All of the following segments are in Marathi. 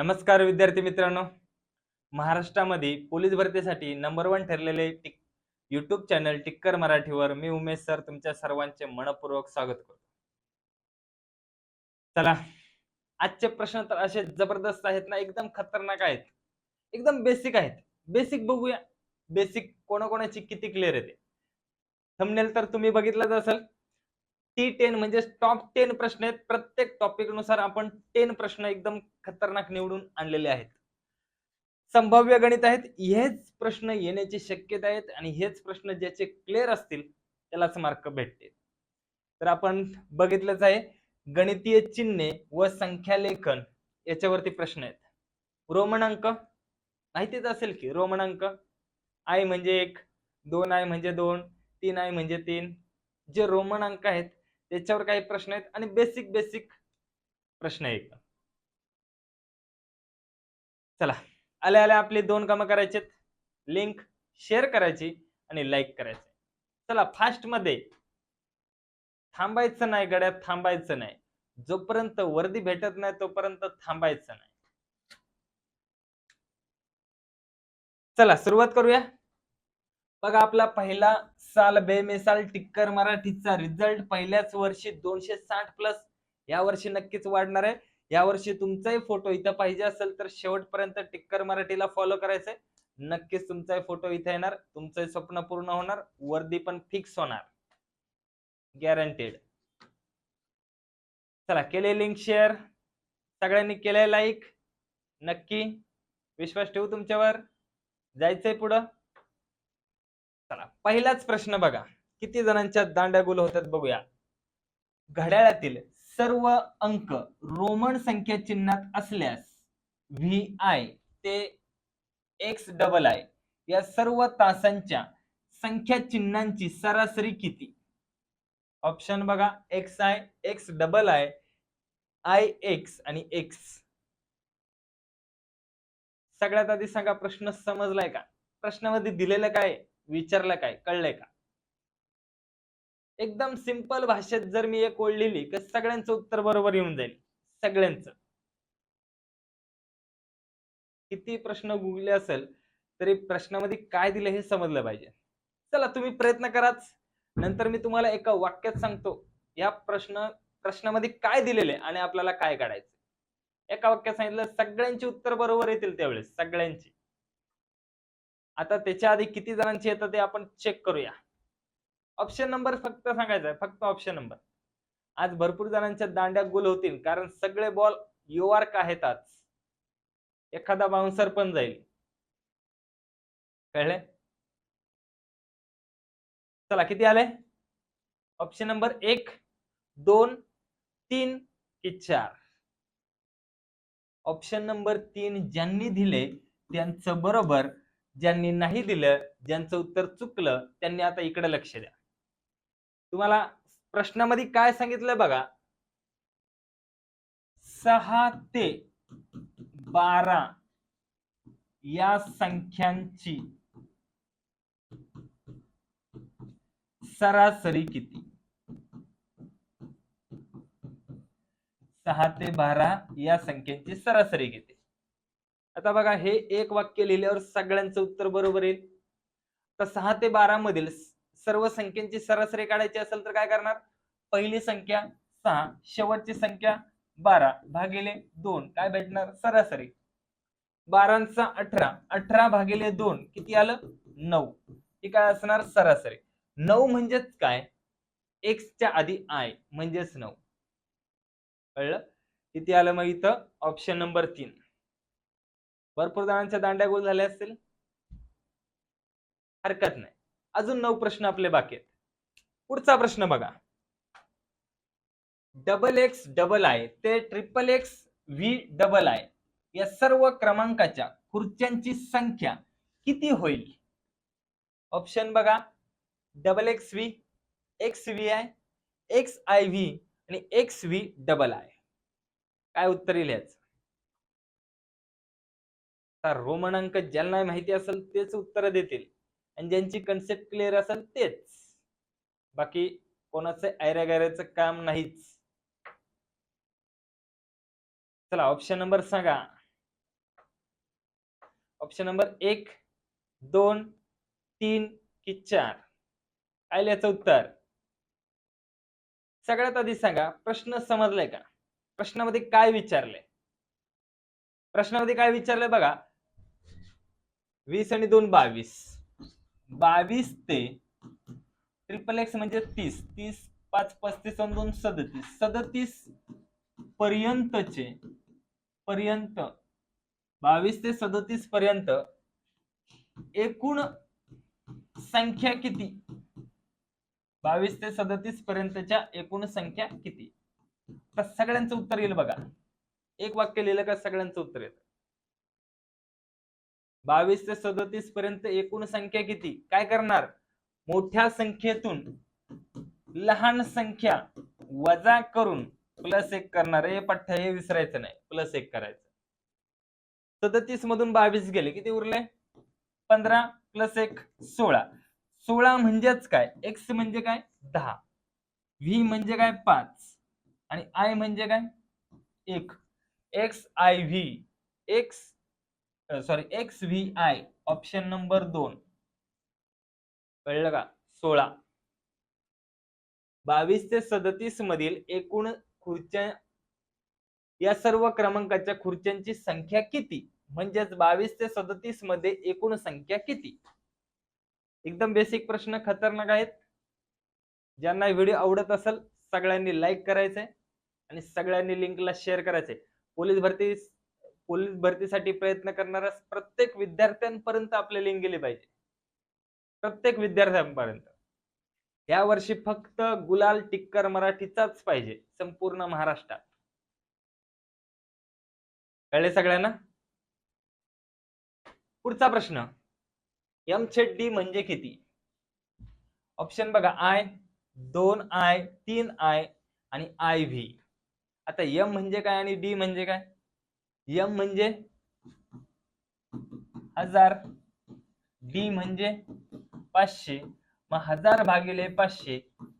नमस्कार विद्यार्थी मित्रांनो. महाराष्ट्रामध्ये पोलीस भरतीसाठी नंबर वन ठरलेले टिक युट्यूब चॅनल टिक्कर मराठीवर मी उमेश सर तुमच्या सर्वांचे मनपूर्वक स्वागत करतो. चला आजचे प्रश्न तर असे जबरदस्त आहेत ना एकदम खतरनाक आहेत. एकदम बेसिक आहेत. बेसिक बघूया. बेसिक कोणाकोणाची किती क्लिअर येते थंबनेल तर तुम्ही बघितलंच असेल. टी टेन म्हणजे टॉप टेन प्रश्न आहेत. प्रत्येक टॉपिकनुसार आपण टेन प्रश्न एकदम खतरनाक निवडून आणलेले आहेत. संभाव्य गणित आहेत. हेच प्रश्न येण्याची शक्यता आहेत आणि हेच प्रश्न ज्याचे क्लिअर असतील त्यालाच मार्क भेटते तर आपण बघितलंच आहे गणितीय चिन्हे व संख्यालेखन याच्यावरती प्रश्न आहेत. रोमणांक अंक माहितीच असेल की रोमणांक अंक आय म्हणजे एक दोन आय म्हणजे दोन तीन आय म्हणजे तीन. जे रोमणांक आहेत त्याच्यावर काही प्रश्न आहेत? आणि बेसिक बेसिक प्रश्न आहे एकदम चला. आल्या आल्या आपली दोन कामं करायचे लिंक शेअर करायची आणि लाईक करायचे. चला फास्टमध्ये थांबायचं नाही गड्यात थांबायचं नाही. जोपर्यंत वर्दी भेटत नाही तोपर्यंत थांबायचं नाही. चला सुरुवात करूया. बघा आपला पहिला साल बेमिसाल टिक्कर मराठीचा रिझल्ट पहिल्याच वर्षी दोनशे साठ प्लस या वर्षी नक्कीच वाढणार आहे. या वर्षी तुमचाही फोटो इथं पाहिजे असेल तर शेवटपर्यंत टिक्कर मराठीला फॉलो करायचंय. नक्कीच तुमचाही फोटो इथे येणार तुमचं स्वप्न पूर्ण होणार वर्दी पण फिक्स होणार. गॅरंटेड चला केले लिंक शेअर सगळ्यांनी केले लाईक नक्की. विश्वास ठेवू तुमच्यावर. जायचंय पुढं. चला पहिलाच प्रश्न बघा. किती जणांच्या दांड्या गोल होतात बघूया. घड्याळातील सर्व अंक रोमन संख्या चिन्हात असल्यास व्ही आय ते एक्स डबल आय या सर्व तासांच्या संख्या चिन्हांची सरासरी किती? ऑप्शन बघा X I X double I I X आणि एक्स सगळ्यात आधी सांगा प्रश्न समजलाय का? प्रश्नामध्ये दिलेलं काय विचारलं काय? कळलंय का? एकदम सिंपल भाषेत जर मी एक ओळ लिहिली तर सगळ्यांचं उत्तर बरोबर येऊन जाईल. सगळ्यांचं. किती प्रश्न गुगले असेल तरी प्रश्नामध्ये काय दिलं हे समजलं पाहिजे. चला तुम्ही प्रयत्न कराच. नंतर मी तुम्हाला एका वाक्यात सांगतो. या प्रश्न प्रश्नामध्ये काय दिलेले आणि आपल्याला काय काढायचं एका वाक्यात सांगितलं सगळ्यांची उत्तर बरोबर येतील त्यावेळेस सगळ्यांची. आता त्याच्या आधी किती जणांची येतं ते आपण चेक करूया. ऑप्शन नंबर फक्त सांगायचा आहे फक्त ऑप्शन नंबर आज भरपूर जणांच्या दांड्या गुल होतील कारण सगळे बॉल युवार्क आहेत आज. एखादा बाउन्सर पण जाईल. कळले? चला किती आले? ऑप्शन नंबर एक दोन तीन की चार. ऑप्शन नंबर तीन ज्यांनी दिले त्यांचं बरोबर ज्यांनी नाही दिलं ज्यांचं उत्तर चुकलं त्यांनी आता इकडे लक्ष द्या. तुम्हाला प्रश्नामध्ये काय सांगितलं बघा? सहा ते बारा या संख्यांची सरासरी किती? सहा ते बारा या संख्येची सरासरी किती? आता बघा हे एक वाक्य लिहिल्यावर सगळ्यांचं उत्तर बरोबर येईल. तर सहा ते बारा मधील सर्व संख्यांची सरासरी काढायची असेल तर काय करणार? पहिली संख्या सहा शेवटची संख्या बारा भागिले दोन. काय भेटणार? सरासरी. बारांचा अठरा अठरा भागिले दोन किती आलं? नऊ. ही काय असणार? सरासरी. नऊ म्हणजेच काय? एक्सच्या आधी आय म्हणजेच नऊ. कळलं? किती आलं मग इथं? ऑप्शन नंबर तीन. भरपूर जणांच्या दांड्या गोल झाल्या असतील. हरकत नाही. अजून नऊ प्रश्न आपले बाकी आहेत. पुढचा प्रश्न बघा. डबल एक्स डबल आय ते triple X V double I या सर्व क्रमांकाच्या खुर्च्यांची संख्या किती होईल? ऑप्शन बघा. Double X V X V I X I V आणि एक्स व्ही डबल आय काय उत्तर येईल याच? रोमन अंक ज्यांना माहिती असेल तेच उत्तर देतील. आणि ज्यांची कन्सेप्ट क्लिअर असेल तेच. बाकी कोणाचं ऐऱ्या काम नाहीच. चला ऑप्शन नंबर सांगा. ऑप्शन नंबर एक दोन तीन कि चार? काय उत्तर. सगळ्यात आधी सांगा प्रश्न समजलाय का? प्रश्नामध्ये काय विचारले प्रश्नामध्ये काय विचारलंय बघा वीस आणि दोन बावीस. बावीस ते ट्रिपल एक्स म्हणजे तीस. तीस पाच पस्तीस आणि दोन सदतीस. सदतीस पर्यंतचे पर्यंत. बावीस ते सदतीस पर्यंत एकूण संख्या किती? बावीस ते सदतीस पर्यंतच्या एकूण संख्या किती? तर सगळ्यांचं उत्तर येईल बघा. एक वाक्य लिहिलं का सगळ्यांचं उत्तर येतं? बावीस ते सदतीस पर्यंत एकूण संख्या किती? काय करणार? मोठ्या संख्येतून लहान संख्या वजा करून प्लस एक करणार. हे पठ्ठ हे विसरायचं नाही. प्लस एक करायचं. सदतीस मधून बावीस गेले. किती उरले? पंधरा प्लस एक सोळा. सोळा म्हणजेच काय? एक्स म्हणजे काय? दहा. व्ही म्हणजे काय? पाच. आणि आय म्हणजे काय? एक. X I V X sorry X V I option number दोन. कळलं का? सोळा. बावीस ते सदतीस मधील एकूण खुर्च्या या सर्व क्रमांकाच्या खुर्च्यांची संख्या किती? म्हणजेच बावीस ते सदतीसमध्ये एकूण संख्या किती? एकदम बेसिक प्रश्न खतरनाक आहेत. ज्यांना व्हिडिओ आवडत असेल सगळ्यांनी लाईक करायचंय आणि सगळ्यांनी लिंकला शेअर करायचंय. पोलीस भरती पोलीस भरतीसाठी प्रयत्न करणाऱ्या प्रत्येक विद्यार्थ्यांपर्यंत आपले लिंक गेले पाहिजे. प्रत्येक विद्यार्थ्यांपर्यंत. या वर्षी फक्त गुलाल टिक्कर मराठीचाच पाहिजे संपूर्ण महाराष्ट्रात. कळले सगळ्यांना? पुढचा प्रश्न. एम छेद डी म्हणजे किती? ऑप्शन बघा आय दोन आय तीन आय आणि आय व्ही. आता एम म्हणजे काय आणि डी म्हणजे काय? एम म्हणजे हजार डी म्हणजे पाचशे. मग हजार भागिले पाचशे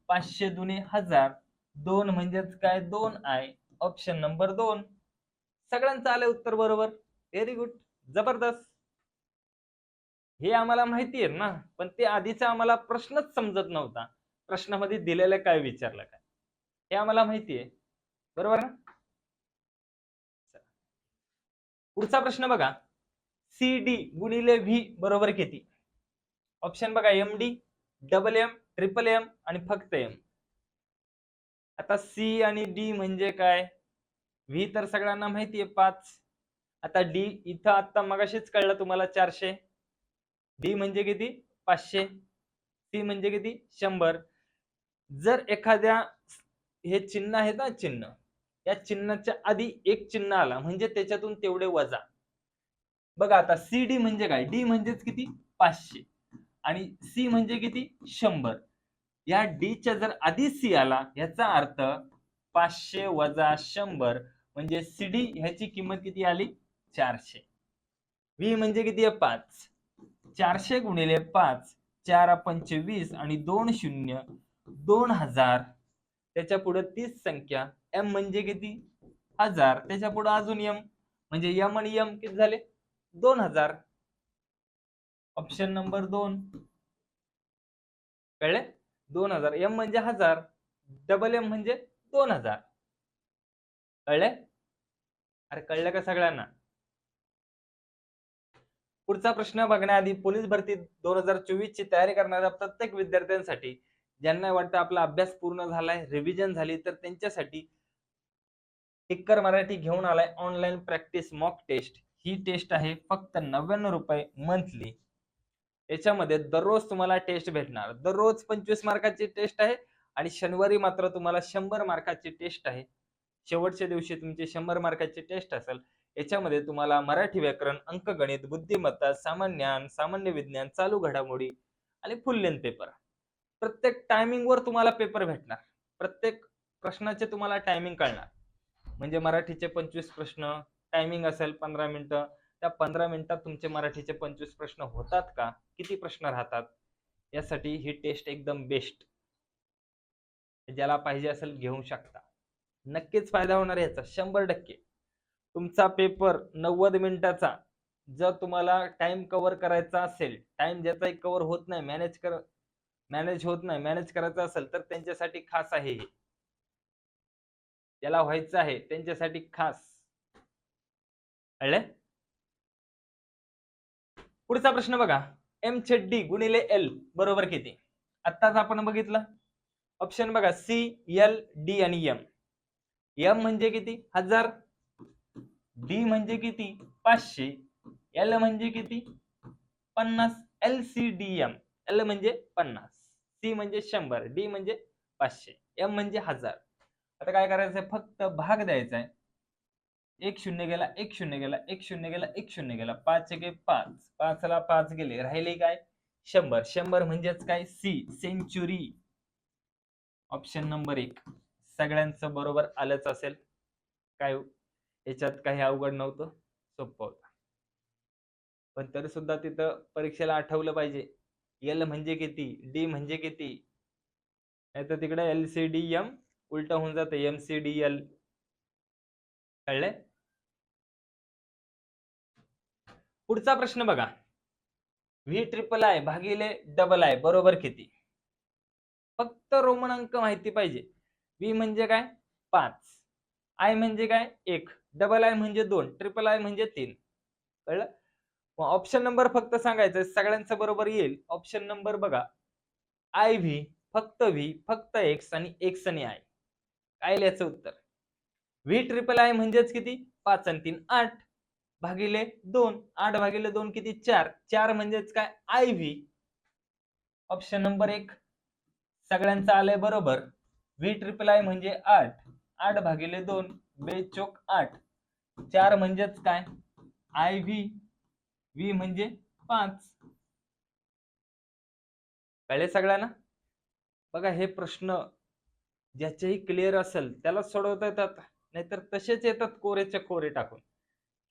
पाचशे दुने हजार दोन म्हणजेच काय? दोन आय. ऑप्शन नंबर दोन. सगळ्यांचं आलं उत्तर बरोबर. व्हेरी गुड जबरदस्त. हे आम्हाला माहिती आहे ना पण ते आधीचा आम्हाला प्रश्नच समजत नव्हता. प्रश्नामध्ये दिलेलं काय विचारलं काय? हे आम्हाला माहिती आहे. बरोबर ना? पुढचा प्रश्न बघा. सी डी गुणिले व्ही बरोबर किती? ऑप्शन बघा M D double M triple M आणि फक्त एम आता सी आणि डी म्हणजे काय? व्ही तर सगळ्यांना माहिती आहे पाच. आता डी इथं आता मगाशीच कळलं तुम्हाला चारशे. डी म्हणजे किती? पाचशे. सी म्हणजे किती? शंभर. जर एखाद्या हे चिन्ह आहे ना चिन्ह. या चिन्हाच्या आधी एक चिन्ह आला. म्हणजे त्याच्यातून तेवढे वजा. बघा आता सी डी म्हणजे काय? डी म्हणजेच किती? पाचशे. आणि सी म्हणजे किती? शंभर. या डीच्या जर आधी सी आला याचा अर्थ पाचशे वजा शंभर म्हणजे सी डी ह्याची किंमत किती आली? चारशे. व्ही म्हणजे किती? आहे पाच. चारशे गुणिले पाच चार पंचवीस आणि दोन शून्य दोन हजार. त्याच्या पुढे तीस संख्या. एम म्हणजे किती? हजार. त्याच्या पुढे अजून एम म्हणजे एम आणि एम किती झाले? दोन हजार. ऑप्शन नंबर दोन. कळले? दोन हजार. एम म्हणजे हजार. डबल एम म्हणजे दोन हजार. कळले? अरे कळलं का सगळ्यांना? पुढचा प्रश्न बघण्याआधी पोलीस भरती दोन हजार चोवीस ची तयारी करणाऱ्या प्रत्येक विद्यार्थ्यांसाठी ज्यांना वाटतं आपला अभ्यास पूर्ण झालाय रिव्हिजन झाली तर त्यांच्यासाठी टिक्कर मराठी घेऊन आलाय ऑनलाईन प्रॅक्टिस मॉक टेस्ट ही टेस्ट आहे फक्त नव्याण्णव रुपये मंथली याच्यामध्ये दररोज तुम्हाला टेस्ट भेटणार. दररोज पंचवीस मार्काची टेस्ट आहे आणि शनिवारी मात्र तुम्हाला शंभर मार्काची टेस्ट आहे. शेवटच्या दिवशी तुमची शंभर मार्काची टेस्ट असेल. याच्यामध्ये तुम्हाला मराठी व्याकरण अंकगणित बुद्धिमत्ता सामान्य ज्ञान सामान्य विज्ञान चालू घडामोडी आणि फुल लेंथ पेपर प्रत्येक टायमिंगवर तुम्हाला पेपर भेटणार. प्रत्येक प्रश्नाचे तुम्हाला टायमिंग कळणार. म्हणजे मराठीचे पंचवीस प्रश्न टायमिंग असेल पंधरा मिनिटं त्या पंधरा मिनिटात तुमचे मराठीचे पंचवीस प्रश्न होतात का? किती प्रश्न राहतात? यासाठी ही टेस्ट एकदम बेस्ट ज्याला पाहिजे असेल घेऊ शकता. नक्कीच फायदा होणार याचा शंभर टक्के. तुमचा पेपर नव्वद मिनिटाचा जर तुम्हाला टाइम कव्हर करायचा असेल टाइम ज्याचा कव्हर होत नाही मॅनेज कर मॅनेज होत नाही मॅनेज करायचा असेल तर त्यांच्यासाठी खास आहे हे. ज्याला व्हायचं आहे त्यांच्यासाठी खास. कळलं? पुढचा प्रश्न बघा. एम छेड डी गुणिले एल बरोबर किती? आत्ताच आपण बघितलं. ऑप्शन बघा सी एल डी आणि एम एम म्हणजे किती? हजार. डी म्हणजे किती? पाचशे. एल म्हणजे किती? पन्नास. L C D M L म्हणजे पन्नास. सी म्हणजे शंभर. डी म्हणजे पाचशे. एम म्हणजे हजार. आता काय करायचंय फक्त भाग द्यायचा आहे. एक शून्य गेला एक शून्य गेला एक शून्य गेला एक शून्य गेला. पाच गे पाच. पाचला पाच गेले. राहिले काय? शंभर. शंभर म्हणजेच काय? सी. सेंचुरी. ऑप्शन नंबर एक. सगळ्यांचं बरोबर आलंच असेल. काय हो? याच्यात काही अवघड नव्हतं. सोपं होतं. पण तरी सुद्धा तिथं परीक्षेला आठवलं पाहिजे. एल म्हणजे किती? डी म्हणजे किती? नाही तर तिकडे एल सी डी एम उलट होऊन जातं एम सी डी एल कळले पुढचा प्रश्न बघा. व्ही ट्रिपल आय भागिले डबल आय बरोबर किती? फक्त रोमन अंक माहिती पाहिजे. व्ही म्हणजे काय? पाच. आय म्हणजे काय? एक. डबल आय म्हणजे दोन. ट्रिपल आय म्हणजे तीन. कळलं? ऑप्शन नंबर फक्त सांगायचं सगळ्यांचं बरोबर येईल. ऑप्शन नंबर बघा. आय व्ही फक्त व्ही फक्त एक्स आणि एक्स आणि आय काय याचं उत्तर. व्ही ट्रिपल आय म्हणजेच किती? पाच आणि तीन आठ. भागिले दोन. आठ भागिले दोन किती? चार. चार म्हणजेच काय? आय व्ही ऑप्शन नंबर एक. सगळ्यांचं आलंय बरोबर. व्ही ट्रिपल आय म्हणजे आठ. आठ भागिले दोन. बेचोक आठ. चार म्हणजेच काय? आय व्ही व्ही म्हणजे पाच. कळले सगळ्यांना? बघा हे प्रश्न ज्याचेही क्लिअर असेल त्याला सोडवता येतात. नाहीतर तसेच येतात कोरेच्या कोरे टाकून.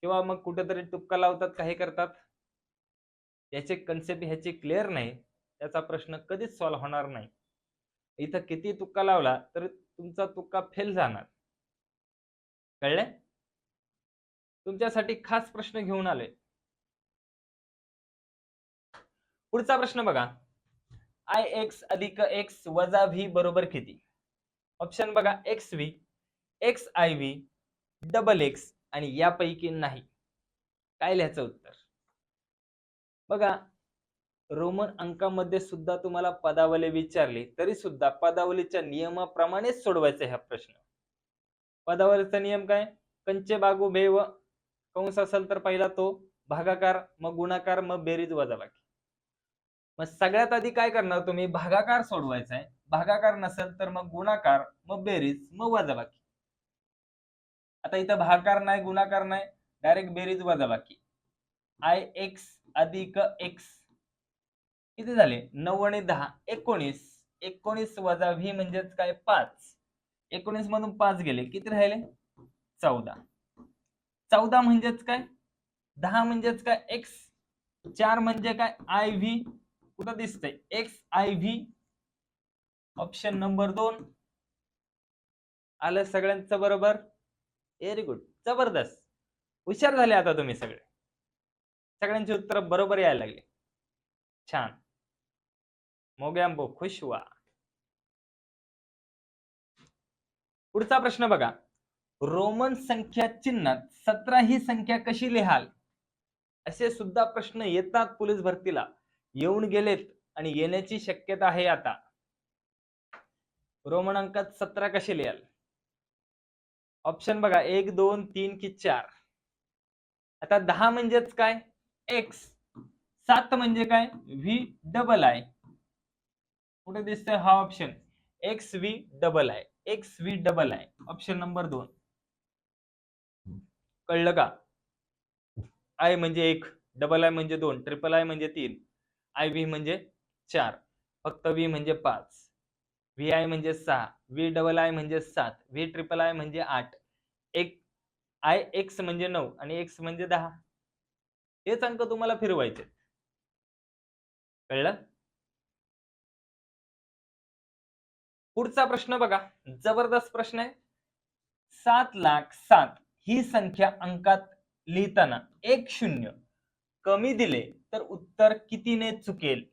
किंवा मग कुठेतरी तुक्का लावतात काही करतात. याचे कन्सेप्ट ह्याची क्लिअर नाही. त्याचा प्रश्न कधीच सॉल्व्ह होणार नाही. इथं किती तुक्का लावला तर तुमचा तुक्का फेल जाणार. कळले? तुमच्यासाठी खास प्रश्न घेऊन आले पुढचा प्रश्न बघा. आय एक्स अधिक एक्स वजा व्ही बरोबर किती? ऑप्शन बघा X V X I V double X आणि यापैकी नाही. काय लिहायचं उत्तर? बघा रोमन अंकामध्ये सुद्धा तुम्हाला पदावली विचारली तरी सुद्धा पदावलीच्या नियमाप्रमाणेच सोडवायचा हा प्रश्न. पदावलीचा नियम काय? कंचे बागू भेव कंस असेल तर पहिला तो भागाकार मग गुणाकार मग बेरीज वजाबाकी. मग सगळ्यात आधी काय करणार तुम्ही? भागाकार सोडवायचा आहे. भागाकार नसेल तर मग गुणाकार मग बेरीज मग वजाबाकी. आता इथं भागाकार नाही गुणाकार नाही डायरेक्ट बेरीज वजाबाकी. आय एक्स अधिक एक्स किती झाले? नऊ आणि दहा. एकोणीस. एकोणीस वजा व्ही म्हणजेच काय? पाच. एकोणीस मधून पाच गेले. किती राहिले? चौदा. चौदा म्हणजेच काय? दहा म्हणजेच काय? एक्स चार म्हणजे काय? आय व्ही कुठं दिसतंय? X I V option number दोन. आलं सगळ्यांचं बरोबर? व्हेरी गुड जबरदस्त. हुशार झाले आता तुम्ही सगळे. सगळ्यांची उत्तर बरोबर यायला लागले. छान. मोग्यांबो खुश व्हा. पुढचा प्रश्न बघा. रोमन संख्या चिन्हात सतरा ही संख्या कशी लिहाल? असे सुद्धा प्रश्न येतात पोलीस भरतीला. येऊन गेलेत आणि येण्याची शक्यता आहे आता. रोमन अंकात सतरा कसे लिहाल? ऑप्शन बघा एक दोन तीन की चार. आता दहा म्हणजेच काय? एक्स सात म्हणजे काय? व्ही डबल आय कुठे दिसतंय हा option X V double I X V double I option number दोन. कळलं का? आय म्हणजे एक डबल आय म्हणजे दोन ट्रिपल आय म्हणजे तीन. आय व्ही म्हणजे चार. फक्त व्ही म्हणजे पाच. व्ही आय म्हणजे सहा व्ही डबल आय म्हणजे सात व्ही ट्रिपल आय म्हणजे आठ. एक आय एक्स म्हणजे नऊ आणि एक्स म्हणजे दहा. हेच अंक तुम्हाला फिरवायचे. कळलं? पुढचा प्रश्न बघा. जबरदस्त प्रश्न आहे. सात लाख सात ही संख्या अंकात लिहिताना एक शून्य कमी दिले तर उत्तर कितीने चुकेल?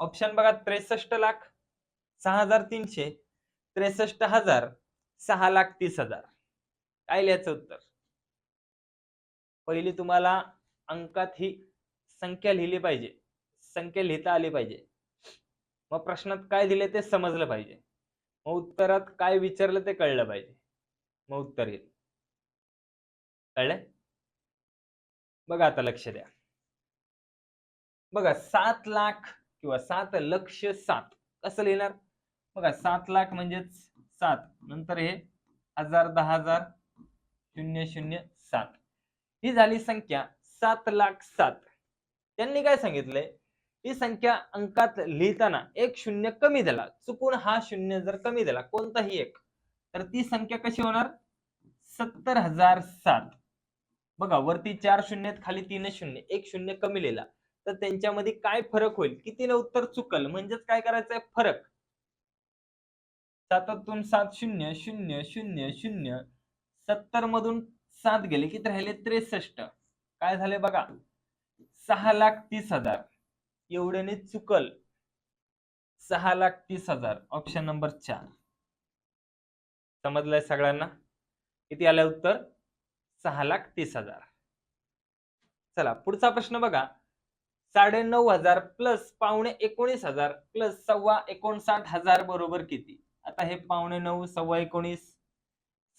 ऑप्शन बघा त्रेसष्ट लाख. सहा हजार तीनशे त्रेसष्ट हजार सहा लाख तीस हजार. काय लिहायचं उत्तर? पहिली तुम्हाला अंकात ही संख्या लिहिली पाहिजे. संख्या लिहिता आली पाहिजे. मग प्रश्नात काय दिले ते समजलं पाहिजे. मग उत्तरात काय विचारलं ते कळलं पाहिजे. मग उत्तर येईल कळलंय बघा आता लक्ष द्या. बघा सात लाख किंवा सात लक्ष सात. कसं लिहिणार? बघा सात लाख म्हणजेच सात. नंतर हे हजार दहा हजार शून्य शून्य सात. ही झाली संख्या सात लाख सात. त्यांनी काय सांगितलंय? ही संख्या अंकात लिहिताना एक शून्य कमी दिला चुकून हा शून्य जर कमी दिला कोणताही एक तर ती संख्या कशी होणार? सत्तर हजार सात. बघा वरती चार शून्य खाली तीन शून्य. एक शून्य कमी लिहिला. तर त्यांच्यामध्ये काय फरक होईल? कितीने उत्तर चुकल? म्हणजेच काय करायचंय? फरक. सातातून सात शून्य शून्य शून्य शून्य. सत्तर मधून सात गेले किती राहिले त्रेसष्ट. काय झाले बघा? सहा लाख तीस हजार. एवढ्याने चुकल. सहा लाख तीस हजार. ऑप्शन नंबर चार. समजलंय सगळ्यांना? किती आलं उत्तर? सहा लाख तीस हजार. चला पुढचा प्रश्न बघा. साडे नऊ हजार प्लस पावणे एकोणीस हजार प्लस सव्वा एकोणसाठ हजार बरोबर किती? आता हे पावणे नऊ सव्वा एकोणीस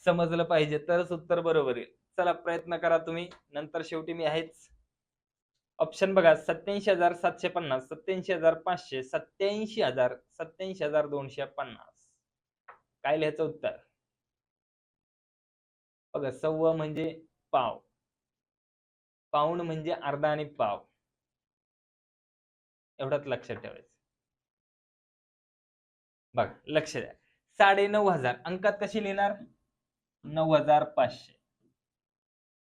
समजलं पाहिजे. तरच उत्तर बरोबर येईल. चला प्रयत्न करा तुम्ही. नंतर शेवटी मी आहेच. ऑप्शन बघा सत्याऐंशी हजार सातशे पन्नास सत्याऐंशी हजार पाचशे सत्याऐंशी हजार सत्याऐंशी हजार दोनशे पन्नास. काय लिहायचं उत्तर? बघा सव्वा म्हणजे पाव. पाऊण म्हणजे अर्धा आणि पाव. एवढंच लक्षात ठेवायचं. बघा लक्ष द्या. साडे नऊ हजार अंकात कशी लिहिणार? नऊ हजार पाचशे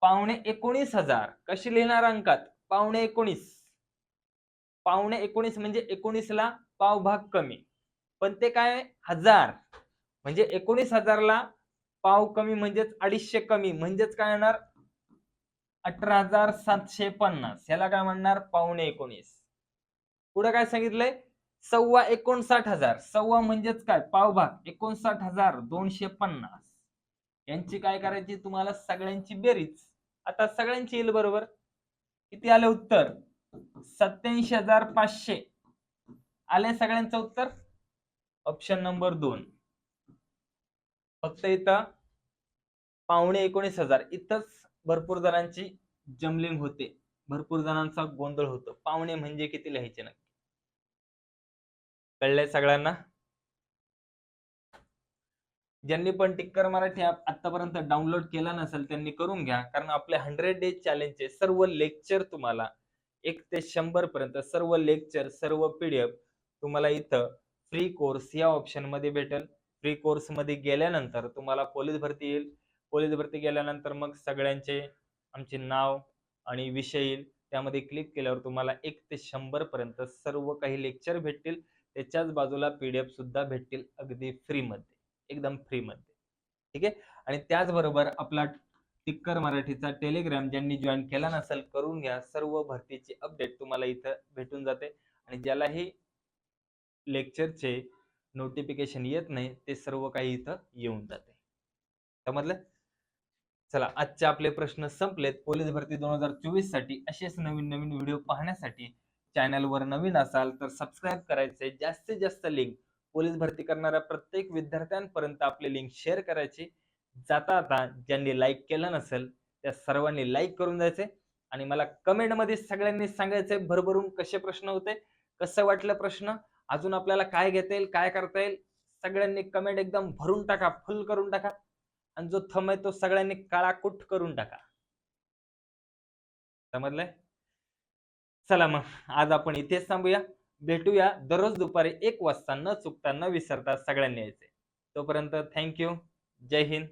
पावणे एकोणीस हजार कशी लिहिणार अंकात? पावणे एकोणीस. पावणे एकोणीस म्हणजे एकोणीस ला पाव भाग कमी. पण ते काय? हजार. म्हणजे एकोणीस हजारला पाव कमी म्हणजेच अडीचशे कमी. म्हणजेच काय येणार अठरा हजार सातशे पन्नास. याला काय म्हणणार? पावणे एकोणीस. पुढे काय सांगितलंय? सव्वा एकोणसाठ हजार. सव्वा म्हणजेच काय? पावभाग. एकोणसाठ हजार दोनशे पन्नास. यांची काय करायची? तुम्हाला सगळ्यांची बेरीज. आता सगळ्यांची येईल बरोबर? किती आले उत्तर? सत्याऐंशी हजार पाचशे. आले सगळ्यांचं उत्तर? ऑप्शन नंबर दोन. फक्त इथं पावणे एकोणीस हजार. इथंच भरपूर जणांची जमलिंग होते. भरपूर जणांचा गोंधळ होतो. पावणे म्हणजे किती लिहायचे नक्की? कळलंय सगळ्यांना? ज्यांनी पण टिक्कर मराठी ऍप आतापर्यंत डाउनलोड केला नसेल त्यांनी करून घ्या. कारण आपले हंड्रेड डेज चॅलेंजचे सर्व लेक्चर तुम्हाला एक ते शंभर पर्यंत सर्व लेक्चर सर्व पीडीएफ तुम्हाला इथं फ्री कोर्स या ऑप्शनमध्ये भेटेल. फ्री कोर्समध्ये गेल्यानंतर तुम्हाला पोलीस भरती येईल. पोलीस भरती गेल्यानंतर मग सगळ्यांचे आमचे नाव आणि विषय येईल. त्यामध्ये क्लिक केल्यावर तुम्हाला एक ते शंभर पर्यंत सर्व काही लेक्चर भेटतील. त्याच्याच बाजूला पीडीएफ सुद्धा भेटतील अगदी फ्री मध्ये एकदम फ्री मध्ये. ठीक आहे? आणि त्याचबरोबर आपला टिक्कर मराठीचा टेलिग्राम ज्यांनी जॉईन केला नसेल करून घ्या. सर्व भरतीची अपडेट तुम्हाला इथं भेटून जाते. आणि ज्यालाही लेक्चरचे नोटिफिकेशन येत नाही ते सर्व काही इथं येऊन जाते. समजलं? चला आजचे आपले प्रश्न संपलेत. पोलीस भरती दोन हजार चोवीससाठी असेच नवीन नवीन व्हिडिओ पाहण्यासाठी चॅनलवर नवीन असाल तर सबस्क्राईब करायचे जास्तीत जास्त लिंक पोलीस भरती करणाऱ्या प्रत्येक विद्यार्थ्यांपर्यंत आपली लिंक शेअर करायची. जाता आता ज्यांनी लाईक केलं नसेल त्या सर्वांनी लाईक करून द्यायचे. आणि मला कमेंटमध्ये सगळ्यांनी सांगायचे भरभरून कसे प्रश्न होते कसं वाटलं प्रश्न अजून आपल्याला काय घेता येईल काय करता येईल सगळ्यांनी कमेंट एकदम भरून टाका फुल करून टाका. आणि जो थम आहे तो सगळ्यांनी काळाकुट करून टाका. समजलंय? चला मग आज आपण इथेच थांबूया. भेटूया दररोज दुपारी एक वाजता न चुकता न विसरता सगळ्यांनी यायचे. तोपर्यंत थँक्यू जय हिंद.